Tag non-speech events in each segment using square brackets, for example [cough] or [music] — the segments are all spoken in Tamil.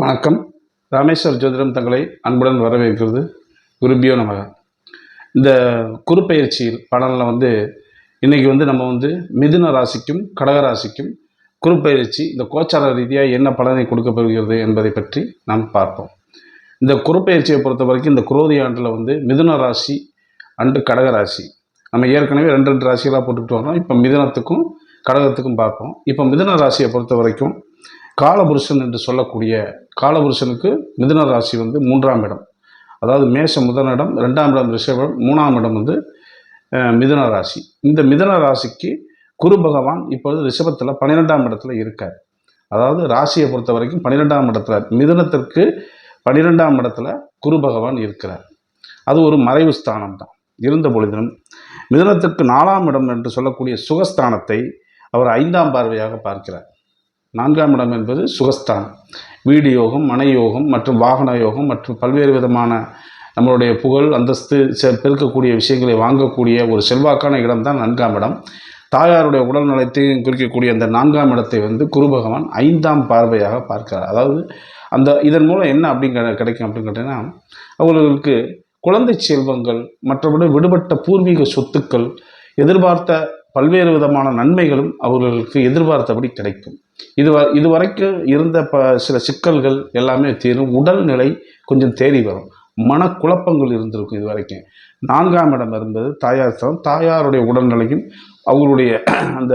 வணக்கம். ராமேஸ்வர் ஜோதிடம் தங்களை அன்புடன் வரவேற்கிறது. குருபியோ நமக. இந்த குறுப்பெயர்ச்சியில் பலனில் வந்து இன்றைக்கி வந்து நம்ம வந்து மிதுன ராசிக்கும் கடக ராசிக்கும் இந்த கோச்சார ரீதியாக என்ன பலனை கொடுக்கப்படுகிறது என்பதை பற்றி நாம் பார்ப்போம். இந்த குறுப்பெயர்ச்சியை பொறுத்த வரைக்கும் இந்த குரோதி ஆண்டில் வந்து மிதுன ராசி அண்டு கடக ராசி. நம்ம ஏற்கனவே ரெண்டு ரெண்டு ராசிகளாக போட்டுக்கிட்டு வரோம் இப்போ மிதனத்துக்கும் கடகத்துக்கும் பார்ப்போம். இப்போ மிதுன ராசியை பொறுத்த வரைக்கும் காலபுருஷன் என்று சொல்லக்கூடிய காலபுருஷனுக்கு மிதுன ராசி வந்து மூன்றாம் இடம். அதாவது மேஷம் முதல் இடம் ரெண்டாம் இடம் ரிஷபம் மூணாம் இடம் வந்து மிதுன ராசி. இந்த மிதுன ராசிக்கு குரு பகவான் இப்பொழுது ரிஷபத்தில் பன்னிரெண்டாம் இடத்துல இருக்கார். அதாவது ராசியை பொறுத்த வரைக்கும் பன்னிரெண்டாம் இடத்துல மிதுனத்திற்கு பன்னிரெண்டாம் இடத்துல குரு பகவான் இருக்கிறார். அது ஒரு மறைவு ஸ்தானம் தான் இருந்த பொழுதிலும் மிதுனத்திற்கு நாலாம் இடம் என்று சொல்லக்கூடிய சுகஸ்தானத்தை அவர் ஐந்தாம் பார்வையாக பார்க்கிறார். நான்காம் இடம் என்பது சுகஸ்தானம் வீடு யோகம் மன யோகம் மற்றும் வாகன யோகம் மற்றும் பல்வேறு விதமான நம்மளுடைய புகழ் அந்தஸ்து செ- பெருக்கக்கூடிய விஷயங்களை வாங்கக்கூடிய ஒரு செல்வாக்கான இடம் தான் நான்காம் இடம். தாயாருடைய உடல் நலத்தையும் குறிக்கக்கூடிய அந்த நான்காம் இடத்தை வந்து குரு பகவான் ஐந்தாம் பார்வையாக பார்க்கிறார். அதாவது அந்த இதன் மூலம் என்ன அப்படிங்கிற கிடைக்கும் அப்படின்னு கேட்டீங்கன்னா அவர்களுக்கு குழந்தை செல்வங்கள் மற்றபடி விடுபட்ட பூர்வீக சொத்துக்கள் எதிர்பார்த்த பல்வேறு விதமான நன்மைகளும் அவர்களுக்கு எதிர்பார்த்தபடி கிடைக்கும். இது வ- இதுவரைக்கும் இருந்த ப சில சிக்கல்கள் எல்லாமே தீரும். உடல்நிலை கொஞ்சம் தேறி வரும். மனக்குழப்பங்கள் இருந்திருக்கும் இது வரைக்கும். நான்காம் இடம் இருந்தது தாயார் ஸ்தலம் தாயாருடைய உடல்நிலையும் அவங்களுடைய [clears throat] அந்த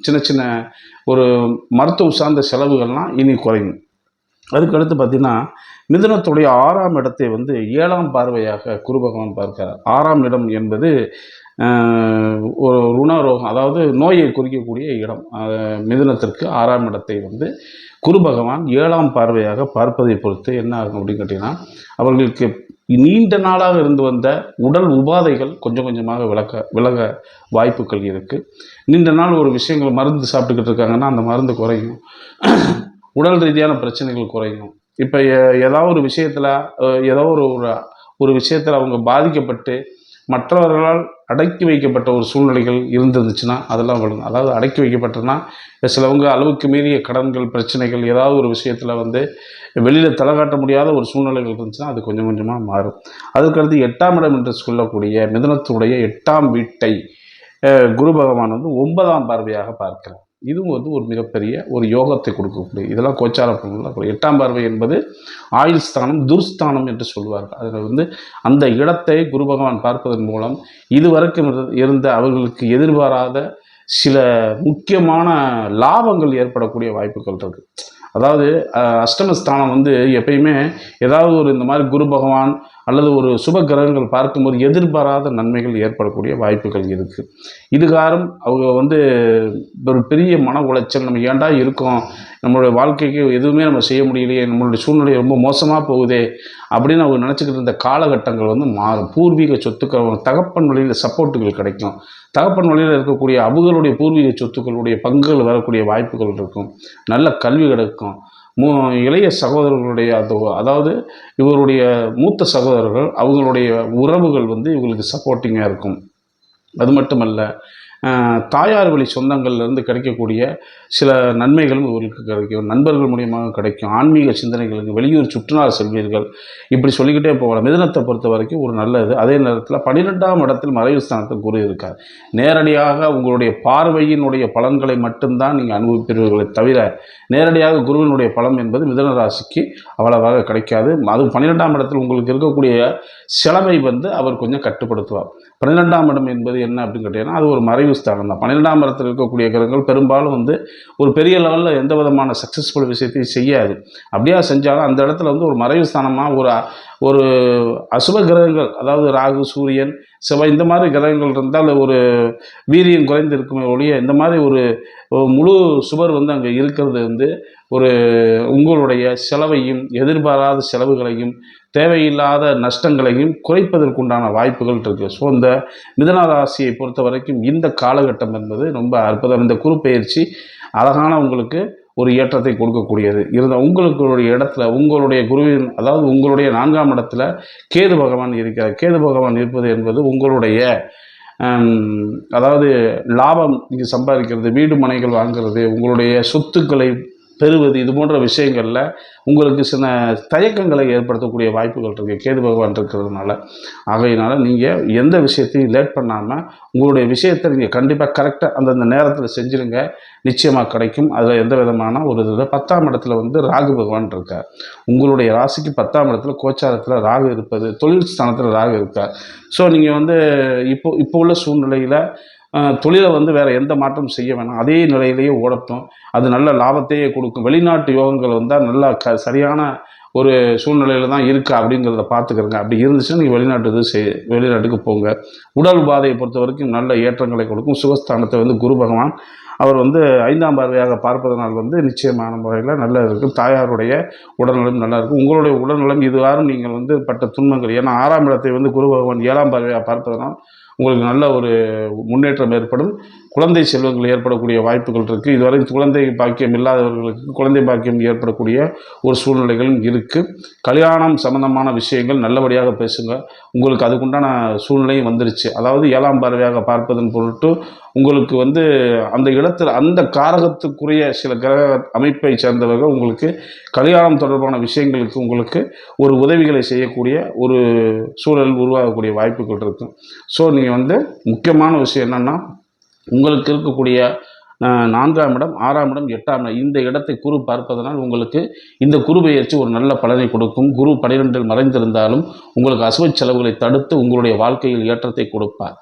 சின்ன சின்ன ஒரு மருத்துவம் சார்ந்த செலவுகள்லாம் இனி குறையும். அதுக்கடுத்து பார்த்தீங்கன்னா மிதனத்துடைய ஆறாம் இடத்தை வந்து ஏழாம் பார்வையாக குரு பகவான் பார்க்கிறார். ஆறாம் இடம் என்பது ஒரு ருணரோகம் அதாவது நோயை குறிக்கக்கூடிய இடம் மிதுனத்திற்கு ஆறாம் இடத்தை வந்து குரு பகவான் ஏழாம் பார்வையாக பார்ப்பதை பொறுத்து என்ன ஆகும் அப்படின்னு கேட்டிங்கன்னா அவர்களுக்கு நீண்ட நாளாக இருந்து வந்த உடல் உபாதைகள் கொஞ்சம் கொஞ்சமாக விளக்க விலக வாய்ப்புகள் இருக்குது நீண்ட நாள் ஒரு விஷயங்கள் மருந்து சாப்பிட்டுக்கிட்டு இருக்காங்கன்னா அந்த மருந்து குறையும். உடல் ரீதியான பிரச்சனைகள் குறையும். இப்போ ஏதாவது ஒரு விஷயத்தில் ஏதோ ஒரு ஒரு ஒரு விஷயத்தில் அவங்க பாதிக்கப்பட்டு மற்றவர்களால் அடக்கி வைக்கப்பட்ட ஒரு சூழ்நிலைகள் இருந்துருந்துச்சுன்னா அதெல்லாம் விழுங்க அதாவது அடக்கி வைக்கப்பட்டதுன்னா சிலவங்க அளவுக்கு மீறிய கடன்கள் பிரச்சனைகள் ஏதாவது ஒரு விஷயத்தில் வந்து வெளியில் தலை காட்ட முடியாத ஒரு சூழ்நிலைகள் இருந்துச்சுன்னா அது கொஞ்சம் கொஞ்சமாக மாறும். அதுக்கடுத்து எட்டாம் இடம் என்று சொல்லக்கூடிய மிதனத்துடைய எட்டாம் வீட்டை குரு பகவான் வந்து ஒன்பதாம் பார்வையாக பார்க்கிறார். இதுவும் வந்து ஒரு மிகப்பெரிய ஒரு யோகத்தை கொடுக்கக்கூடிய இதெல்லாம் கோச்சார பலன்கள் எட்டாம் பார்வை என்பது ஆயுள் ஸ்தானம் துர்ஸ்தானம் என்று சொல்வார்கள். அதில் வந்து அந்த இடத்தை குரு பகவான் பார்ப்பதன் மூலம் இதுவரைக்கும் இருந்த அவர்களுக்கு எதிர்பாராத சில முக்கியமான லாபங்கள் ஏற்படக்கூடிய வாய்ப்புகள் இருக்குது அதாவது அஷ்டமஸ்தானம் வந்து எப்பயுமே ஏதாவது ஒரு இந்த மாதிரி குரு பகவான் அல்லது ஒரு சுப கிரகங்கள் பார்க்கும்போது எதிர்பாராத நன்மைகள் ஏற்படக்கூடிய வாய்ப்புகள் இருக்குது இதுகாரம் அவங்க வந்து ஒரு பெரிய மன உளைச்சல் நம்ம ஏன்டா இருக்கோம்? நம்மளுடைய வாழ்க்கைக்கு எதுவுமே நம்ம செய்ய முடியலையே நம்மளுடைய சூழ்நிலை ரொம்ப மோசமாக போகுதே அப்படின்னு அவங்க நினச்சிக்கிட்டு இருந்த காலகட்டங்கள் வந்து மாறும். பூர்வீக சொத்துக்கள் தகப்பன் வழியில் சப்போர்ட்டுகள் கிடைக்கும். தகப்பன் வழியில் இருக்கக்கூடிய அவங்களுடைய பூர்வீக சொத்துக்களுடைய பங்குகள் வரக்கூடிய வாய்ப்புகள் இருக்கும். நல்ல கல்வி கிடைக்கும். மூ இளைய சகோதரர்களுடைய அது அதாவது இவருடைய மூத்த சகோதரர்கள் அவங்களுடைய உறவுகள் வந்து இவங்களுக்கு சப்போர்ட்டிங்காக இருக்கும். அது மட்டுமல்ல தாயார் வழி சொந்தங்கள்லேருந்து கிடைக்கக்கூடிய சில நன்மைகளும் இவர்களுக்கு கிடைக்கும். நண்பர்கள் மூலியமாக கிடைக்கும். ஆன்மீக சிந்தனைகளுக்கு வெளியூர் சுற்றுலா செல்வீர்கள். இப்படி சொல்லிக்கிட்டே போகலாம். மிதனத்தை பொறுத்த வரைக்கும் ஒரு நல்லது. அதே நேரத்தில் பன்னிரெண்டாம் இடத்தில் மறைவு ஸ்தானத்தில் குரு இருக்கார். நேரடியாக உங்களுடைய பார்வையினுடைய பலன்களை மட்டும்தான் நீங்கள் அனுபவிப்பீர்களே தவிர நேரடியாக குருவினுடைய பலம் என்பது மிதன ராசிக்கு அவ்வளவாக கிடைக்காது. அதுவும் பன்னிரெண்டாம் இடத்தில் உங்களுக்கு இருக்கக்கூடிய செலவை வந்து அவர் கொஞ்சம் கட்டுப்படுத்துவார். பன்னிரெண்டாம் இடம் என்பது என்ன அப்படின்னு கேட்டீங்கன்னா அது ஒரு மறைவு ஸ்தானம் தான் பன்னிரெண்டாம் இடத்தில் இருக்கக்கூடிய கிரகங்கள் பெரும்பாலும் வந்து ஒரு பெரிய லெவலில் எந்த விதமான சக்ஸஸ்ஃபுல் விஷயத்தையும் செய்யாது. அப்படியா செஞ்சாலும் அந்த இடத்துல வந்து ஒரு மறைவு ஸ்தானமாக ஒரு ஒரு அசுப கிரகங்கள் அதாவது ராகு சூரியன் செவ்வாய் இந்த மாதிரி கிரகங்கள் இருந்தால் ஒரு வீரியம் குறைந்து இருக்குமே ஒழிய இந்த மாதிரி ஒரு ஒரு முழு சுவர் வந்து அங்கே இருக்கிறது வந்து ஒரு உங்களுடைய செலவையும் எதிர்பாராத செலவுகளையும் தேவையில்லாத நஷ்டங்களையும் குறைப்பதற்குண்டான வாய்ப்புகள் இருக்குது ஸோ இந்த மிதன ராசியை பொறுத்த வரைக்கும் இந்த காலகட்டம் என்பது ரொம்ப அற்புதம். இந்த குறுப்பெயர்ச்சி அழகான உங்களுக்கு ஒரு ஏற்றத்தை கொடுக்கக்கூடியது. இருந்த உங்களுடைய இடத்துல உங்களுடைய குருவின் அதாவது உங்களுடைய நான்காம் இடத்துல கேது பகவான் இருக்கிறார். கேது பகவான் இருப்பது என்பது உங்களுடைய அதாவது லாபம் நீங்கள் சம்பாதிக்கிறது வீடு மனைகள் வாங்குறது உங்களுடைய சொத்துக்களை பெறுவது இது போன்ற விஷயங்களில் உங்களுக்கு சில தயக்கங்களை ஏற்படுத்தக்கூடிய வாய்ப்புகள் இருக்குது கேது பகவான் இருக்கிறதுனால. ஆகையினால நீங்கள் எந்த விஷயத்தையும் லேட் பண்ணாமல் உங்களுடைய விஷயத்தை நீங்கள் கண்டிப்பாக கரெக்டாக அந்தந்த நேரத்தில் செஞ்சுருங்க. நிச்சயமாக கிடைக்கும். அதில் எந்த விதமான ஒரு இதில் பத்தாம் இடத்துல வந்து ராகு பகவான் இருக்கார். உங்களுடைய ராசிக்கு பத்தாம் இடத்துல கோச்சாரத்தில் ராகு இருப்பது தொழில் ஸ்தானத்தில் ராகு இருக்கார். ஸோ நீங்கள் வந்து இப்போ இப்போ உள்ள சூழ்நிலையில் தொழிலை வந்து வேறு எந்த மாற்றம் செய்ய வேணாம். அதே நிலையிலேயே ஓடட்டும். அது நல்ல லாபத்தையே கொடுக்கும். வெளிநாட்டு யோகங்கள் வந்தால் நல்லா க சரியான ஒரு சூழ்நிலையில் தான் இருக்கா அப்படிங்கிறத பார்த்துக்கிறங்க அப்படி இருந்துச்சுன்னா நீங்கள் வெளிநாட்டு இது செய் வெளிநாட்டுக்கு போங்க. உடல் உபாதையை பொறுத்த வரைக்கும் நல்ல ஏற்றங்களை கொடுக்கும். சுகஸ்தானத்தை வந்து குரு பகவான் அவர் வந்து ஐந்தாம் பார்வையாக பார்ப்பதனால் வந்து நிச்சயமான முறையில் நல்லா இருக்கும். தாயாருடைய உடல்நலம் நல்லா இருக்கும். உங்களுடைய உடல்நலம் இதுவாரும் நீங்கள் வந்து பட்ட துன்பங்கள். ஏன்னா ஆறாம் இடத்தை வந்து குரு பகவான் ஏழாம் பார்வையாக பார்ப்பதனால் உங்களுக்கு நல்ல ஒரு முன்னேற்றம் ஏற்படும். குழந்தை செல்வங்கள் ஏற்படக்கூடிய வாய்ப்புகள் இருக்குது இதுவரை குழந்தை பாக்கியம் இல்லாதவர்களுக்கு குழந்தை பாக்கியம் ஏற்படக்கூடிய ஒரு சூழ்நிலைகளும் இருக்குது கல்யாணம் சம்பந்தமான விஷயங்கள் நல்லபடியாக பேசுங்க. உங்களுக்கு அதுக்குண்டான சூழ்நிலையும் வந்துருச்சு. அதாவது ஏழாம் பார்வையாக பார்ப்பதன் பொருட்டு உங்களுக்கு வந்து அந்த இடத்தில் அந்த காரகத்துக்குரிய சில கிரக அமைப்பை சேர்ந்தவர்கள் உங்களுக்கு கல்யாணம் தொடர்பான விஷயங்களுக்கு உங்களுக்கு ஒரு உதவிகளை செய்யக்கூடிய ஒரு சூழல் உருவாகக்கூடிய வாய்ப்புகள் இருக்கும் ஸோ நீங்கள் வந்து முக்கியமான விஷயம் என்னென்னா உங்களுக்கு இருக்கக்கூடிய நான்காம் இடம் ஆறாம் இடம் எட்டாம் இடம் இந்த இடத்தை குரு பார்ப்பதனால் உங்களுக்கு இந்த குரு பெயர்ச்சி ஒரு நல்ல பலனை கொடுக்கும். குரு பனிரெண்டில் மறைந்திருந்தாலும் உங்களுக்கு அசுவ செலவுகளை தடுத்து உங்களுடைய வாழ்க்கையில் ஏற்றத்தை கொடுப்பார்.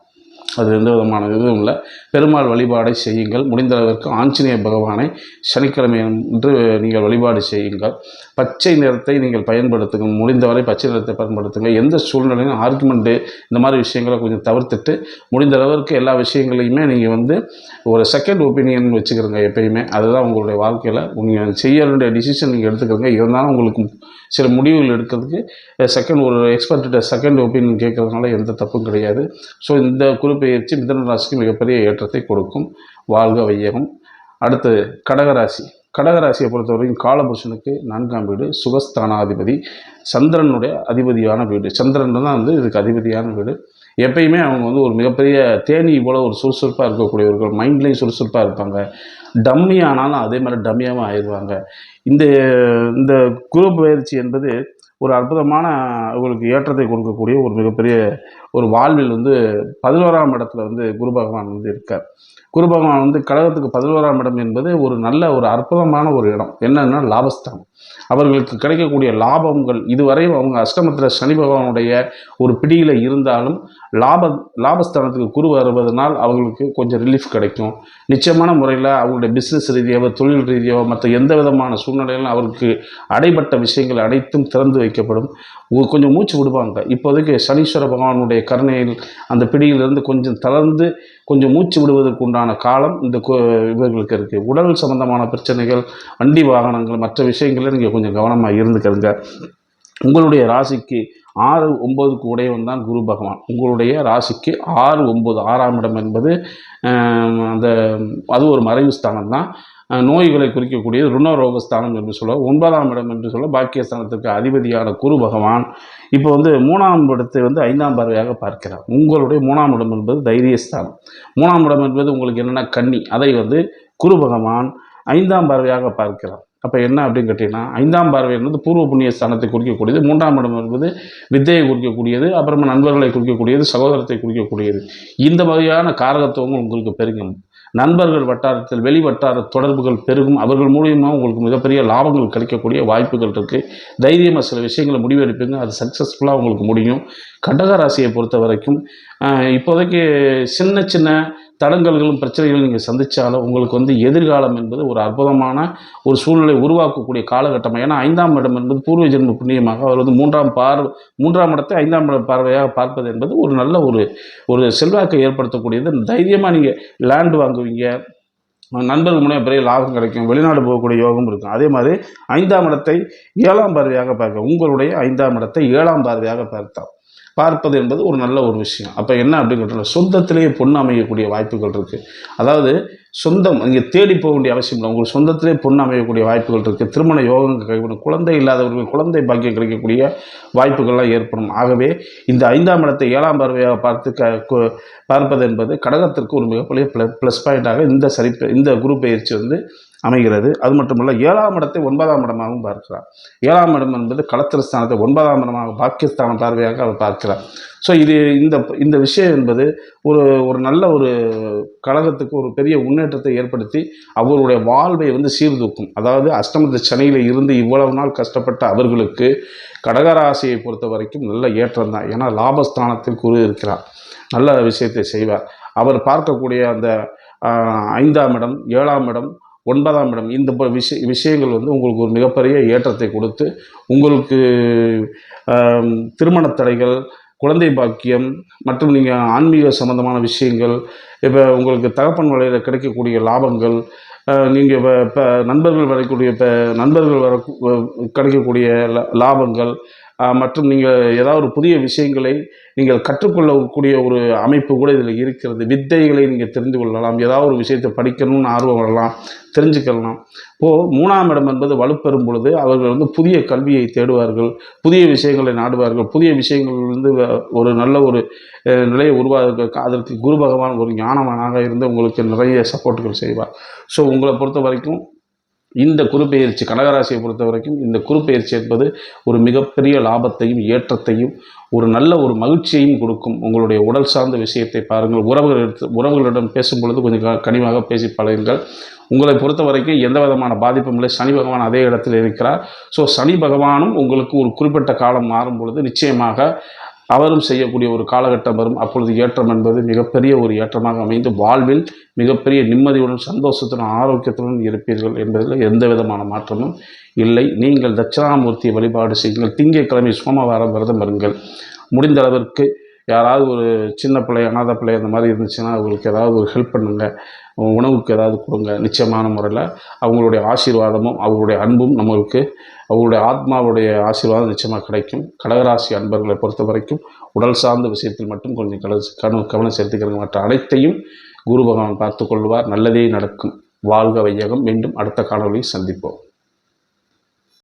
அது எந்த விதமான இதுவும் இல்லை. பெருமாள் வழிபாடை செய்யுங்கள். முடிந்த அளவிற்கு ஆஞ்சநேய பகவானை சனிக்கிழமை என்று நீங்கள் வழிபாடு செய்யுங்கள். பச்சை நிறத்தை நீங்கள் பயன்படுத்துங்க முடிந்தவரை பச்சை நிறத்தை பயன்படுத்துங்க. எந்த சூழ்நிலையும் ஆர்குமெண்ட்டு இந்த மாதிரி விஷயங்களை கொஞ்சம் தவிர்த்துட்டு முடிந்த அளவிற்கு எல்லா விஷயங்களையுமே நீங்கள் வந்து ஒரு செகண்ட் ஒப்பீனியன் வச்சுக்கிறோங்க எப்பயுமே. அதுதான் உங்களுடைய வாழ்க்கையில் நீங்கள் செய்ய வேண்டிய டிசிஷன் நீங்கள் எடுத்துக்கிறங்க. இருந்தாலும் உங்களுக்கு சில முடிவுகள் எடுக்கிறதுக்கு செகண்ட் ஒரு எக்ஸ்பர்ட்ட செகண்ட் ஒப்பீனியன் கேட்கறதுனால எந்த தப்பும் கிடையாது. ஸோ இந்த குறிப்பெயர்ச்சி மிதன ராசிக்கு மிகப்பெரிய ஏற்றத்தை கொடுக்கும். வாழ்க வையகம். அடுத்து கடகராசி. கடகராசியை பொறுத்தவரையும் காலபுருஷனுக்கு நான்காம் வீடு சுகஸ்தானாதிபதி சந்திரனுடைய அதிபதியான வீடு. சந்திரன் தான் வந்து இதுக்கு அதிபதியான வீடு. எப்பயுமே அவங்க வந்து ஒரு மிகப்பெரிய தேனி போல் ஒரு சுறுசுறுப்பாக இருக்கக்கூடியவர்கள் மைண்ட்லேயும் சுறுசுறுப்பாக இருப்பாங்க. டம்மி ஆனாலும் அதே மாதிரி டம்மியாகவும் ஆயிடுவாங்க. இந்த இந்த குரு பயிற்சி என்பது ஒரு அற்புதமான உங்களுக்கு ஏற்றத்தை கொடுக்கக்கூடிய ஒரு மிகப்பெரிய ஒரு வாழ்வில் வந்து பதினோராம் இடத்துல வந்து குரு பகவான் வந்து இருக்கார். குரு பகவான் வந்து கடகத்துக்கு பதினோராம் இடம் என்பது ஒரு நல்ல ஒரு அற்புதமான ஒரு இடம். என்னன்னா லாபஸ்தானம். அவர்களுக்கு கிடைக்கக்கூடிய லாபங்கள் இதுவரையும் அவங்க அஷ்டமத்தில் சனி பகவானுடைய ஒரு பிடியில் இருந்தாலும் லாப லாபஸ்தானத்துக்கு குரு வருவதனால் அவங்களுக்கு கொஞ்சம் ரிலீஃப் கிடைக்கும். நிச்சயமான முறையில் அவங்களுடைய பிஸ்னஸ் ரீதியாகவோ தொழில் ரீதியாகவோ மற்ற எந்த விதமான சூழ்நிலையிலும் அவருக்கு அடைபட்ட விஷயங்கள் அனைத்தும் திறந்து வைக்கப்படும். கொஞ்சம் மூச்சு விடுவாங்க. இப்போதைக்கு சனீஸ்வர பகவானுடைய கருணையில் அந்த பிடியிலிருந்து கொஞ்சம் தளர்ந்து கொஞ்சம் மூச்சு விடுவதற்கு உண்டான காலம் இந்த இவர்களுக்கு இருக்குது உடல் சம்பந்தமான பிரச்சனைகள் வண்டி வாகனங்கள் மற்ற விஷயங்களில் நீங்கள் கொஞ்சம் கவனமாக இருந்துக்கிறங்க உங்களுடைய ராசிக்கு ஆறு ஒம்பதுக்கு உடையவன் தான் குரு பகவான். உங்களுடைய ராசிக்கு ஆறு ஒன்பது ஆறாம் இடம் என்பது அந்த அது ஒரு மறைவு ஸ்தானம் தான். நோய்களை குறிக்கக்கூடியது ருணரோகஸ்தானம் என்று சொல்ல ஒன்பதாம் இடம் என்று சொல்ல பாக்கியஸ்தானத்துக்கு அதிபதியான குரு பகவான் இப்போ வந்து மூணாம் இடத்தை வந்து ஐந்தாம் பார்வையாக பார்க்கிறார். உங்களுடைய மூணாம் இடம் என்பது தைரியஸ்தானம். மூணாம் இடம் என்பது உங்களுக்கு என்னென்னா கன்னி. அதை வந்து குரு பகவான் ஐந்தாம் பார்வையாக பார்க்கிறார். அப்போ என்ன அப்படின்னு கேட்டிங்கன்னா ஐந்தாம் பார்வை என்பது பூர்வ புண்ணிய ஸ்தானத்தை குறிக்கக்கூடியது. மூன்றாம் இடம் என்பது வித்தையை குறிக்கக்கூடியது அப்புறமா நண்பர்களை குறிக்கக்கூடியது சகோதரத்தை குறிக்கக்கூடியது. இந்த வகையான காரகத்துவங்கள் உங்களுக்கு பெருகும். நண்பர்கள் வட்டாரத்தில் வெளி வட்டார தொடர்புகள் பெருகும். அவர்கள் மூலியமாக உங்களுக்கு மிகப்பெரிய லாபங்கள் கிடைக்கக்கூடிய வாய்ப்புகள் இருக்குது தைரியமாக சில விஷயங்களை முடிவெடுப்பீங்க. அது சக்ஸஸ்ஃபுல்லாக உங்களுக்கு முடியும். கடக ராசியை பொறுத்த வரைக்கும் இப்போதைக்கு சின்ன சின்ன தடங்கல்களும் பிரச்சனைகளும் நீங்கள் சந்தித்தாலும் உங்களுக்கு வந்து எதிர்காலம் என்பது ஒரு அற்புதமான ஒரு சூழ்நிலை உருவாக்கக்கூடிய காலகட்டம்? ஏன்னா ஐந்தாம் இடம் என்பது பூர்வ ஜென்ம புண்ணியமாக அவர் வந்து மூன்றாம் பார் மூன்றாம் இடத்தை ஐந்தாம் இடம் பார்வையாக பார்ப்பது என்பது ஒரு நல்ல ஒரு ஒரு செல்வாக்கை ஏற்படுத்தக்கூடியது. தைரியமாக நீங்கள் லேண்ட் வாங்குவீங்க. நண்பர்கள் மூலியம் பெரிய லாபம் கிடைக்கும். வெளிநாடு போகக்கூடிய யோகம் இருக்கும். அதே மாதிரி ஐந்தாம் இடத்தை ஏழாம் பார்வையாக பார்க்க உங்களுடைய ஐந்தாம் இடத்தை ஏழாம் பார்வையாக பார்த்தால். பார்ப்பது என்பது ஒரு நல்ல ஒரு விஷயம். அப்போ என்ன அப்படின்னு கேட்டால் சொந்தத்திலேயே பொண்ணு அமையக்கூடிய வாய்ப்புகள் இருக்குது அதாவது சொந்தம் இங்கே தேடி போக வேண்டிய அவசியம் இல்லை. உங்களுக்கு சொந்தத்திலே பொண்ணு அமையக்கூடிய வாய்ப்புகள் இருக்குது திருமண யோகம் கைவிடும் குழந்தை இல்லாதவர்கள் குழந்தை பாக்கியம் கிடைக்கக்கூடிய வாய்ப்புகள்லாம் ஏற்படும். ஆகவே இந்த ஐந்தாம் இடத்தை ஏழாம் பார்வையாக பார்த்து க பார்ப்பது என்பது கடகத்திற்கு ஒரு மிகப்பெரிய ப்ளஸ் பாயிண்டாக இந்த சரி இந்த குரு பயிற்சி வந்து அமைகிறது. அது மட்டுமல்ல ஏழாம் இடத்தை ஒன்பதாம் இடமாகவும் பார்க்கிறார். ஏழாம் இடம் என்பது களத்திரஸ்தானத்தை ஒன்பதாம் இடமாக பாக்கியஸ்தான பார்வையாக அவர் பார்க்கிறார். ஸோ இது இந்த இந்த விஷயம் என்பது ஒரு ஒரு நல்ல ஒரு கழகத்துக்கு ஒரு பெரிய முன்னேற்றத்தை ஏற்படுத்தி அவருடைய வாழ்வை வந்து சீர்தூக்கும். அதாவது அஷ்டமத்து சனியில் இருந்து இவ்வளவு நாள் கஷ்டப்பட்ட அவர்களுக்கு கடகராசியை பொறுத்த வரைக்கும் நல்ல ஏற்றம் தான். ஏன்னா லாபஸ்தானத்தில் குரு இருக்கிறார். நல்ல விஷயத்தை செய்வார். அவர் பார்க்கக்கூடிய அந்த ஐந்தாம் இடம் ஏழாம் இடம் ஒன்பதாம் இடம். இந்த விஷய விஷயங்கள் வந்து உங்களுக்கு ஒரு மிகப்பெரிய ஏற்றத்தை கொடுத்து உங்களுக்கு திருமண தடைகள் குழந்தை பாக்கியம் மற்றும் நீங்கள் ஆன்மீக சம்பந்தமான விஷயங்கள் இப்போ உங்களுக்கு தகப்பன் வலையில் கிடைக்கக்கூடிய லாபங்கள் நீங்கள் இப்போ இப்போ நண்பர்கள் வரக்கூடிய இப்போ நண்பர்கள் வர கிடைக்கக்கூடிய லாபங்கள் மற்றும் நீங்கள் ஏதாவது ஒரு புதிய விஷயங்களை நீங்கள் கற்றுக்கொள்ளக்கூடிய ஒரு அமைப்பு கூட இதில் இருக்கிறது. வித்தைகளை நீங்கள் தெரிந்து கொள்ளலாம். ஏதாவது ஒரு விஷயத்தை படிக்கணும்னு ஆர்வம் வரலாம் தெரிஞ்சுக்கலாம். இப்போது மூணாம் இடம் என்பது வலுப்பெறும் பொழுது அவர்கள் வந்து புதிய கல்வியை தேடுவார்கள் புதிய விஷயங்களை நாடுவார்கள். புதிய விஷயங்கள் வந்து ஒரு நல்ல ஒரு நிலையை உருவாக அதற்கு குரு பகவான் ஒரு ஞானவனாக இருந்து உங்களுக்கு நிறைய சப்போர்ட்டுகள் செய்வார். ஸோ உங்களை பொறுத்த வரைக்கும் இந்த குறுப்பெயர்ச்சி கடகராசியை பொறுத்த வரைக்கும் இந்த குறுப்பெயர்ச்சி என்பது ஒரு மிகப்பெரிய லாபத்தையும் ஏற்றத்தையும் ஒரு நல்ல ஒரு மகிழ்ச்சியையும் கொடுக்கும். உங்களுடைய உடல் சார்ந்த விஷயத்தை பாருங்கள். உறவுகள் உறவுகளிடம் பேசும் பொழுது கொஞ்சம் கனிவாக பேசி பழகுங்கள். உங்களை பொறுத்த வரைக்கும் எந்த விதமான பாதிப்பும் இல்லை. சனி பகவான் அதே இடத்தில் இருக்கிறார். ஸோ சனி பகவானும் உங்களுக்கு ஒரு குறிப்பிட்ட காலம் மாறும் பொழுது நிச்சயமாக அவரும் செய்யக்கூடிய ஒரு காலகட்டம் வரும். அப்பொழுது ஏற்றம் என்பது மிகப்பெரிய ஒரு ஏற்றமாக அமைந்து வாழ்வில் மிகப்பெரிய நிம்மதியுடன் சந்தோஷத்துடன் ஆரோக்கியத்துடன் இருப்பீர்கள் என்பதில் எந்த விதமான மாற்றமும் இல்லை. நீங்கள் தட்சிணாமூர்த்தியை வழிபாடு செய்யுங்கள். திங்கட்கிழமை சோமவாரம் விரதம் வருங்கள் முடிந்த அளவிற்கு யாராவது ஒரு சின்ன பிள்ளை அனாதை பிள்ளை அந்த மாதிரி இருந்துச்சுன்னா அவங்களுக்கு ஏதாவது ஒரு ஹெல்ப் பண்ணுங்கள் உணவுக்கு ஏதாவது கொடுங்க. நிச்சயமான முறையில் அவங்களுடைய ஆசீர்வாதமும் அவங்களுடைய அன்பும் நம்மளுக்கு அவங்களுடைய ஆத்மாவுடைய ஆசீர்வாதம் நிச்சயமாக கிடைக்கும். கடகராசி அன்பர்களை பொறுத்த வரைக்கும் உடல் சார்ந்த விஷயத்தில் மட்டும் கொஞ்சம் கல கவனம் கவனம் செலுத்திக்கிறது மற்ற அனைத்தையும் குரு பகவான் பார்த்து கொள்வார். நல்லதே நடக்கும். வாழ்க வையகம். மீண்டும் அடுத்த காணொலியை சந்திப்போம்.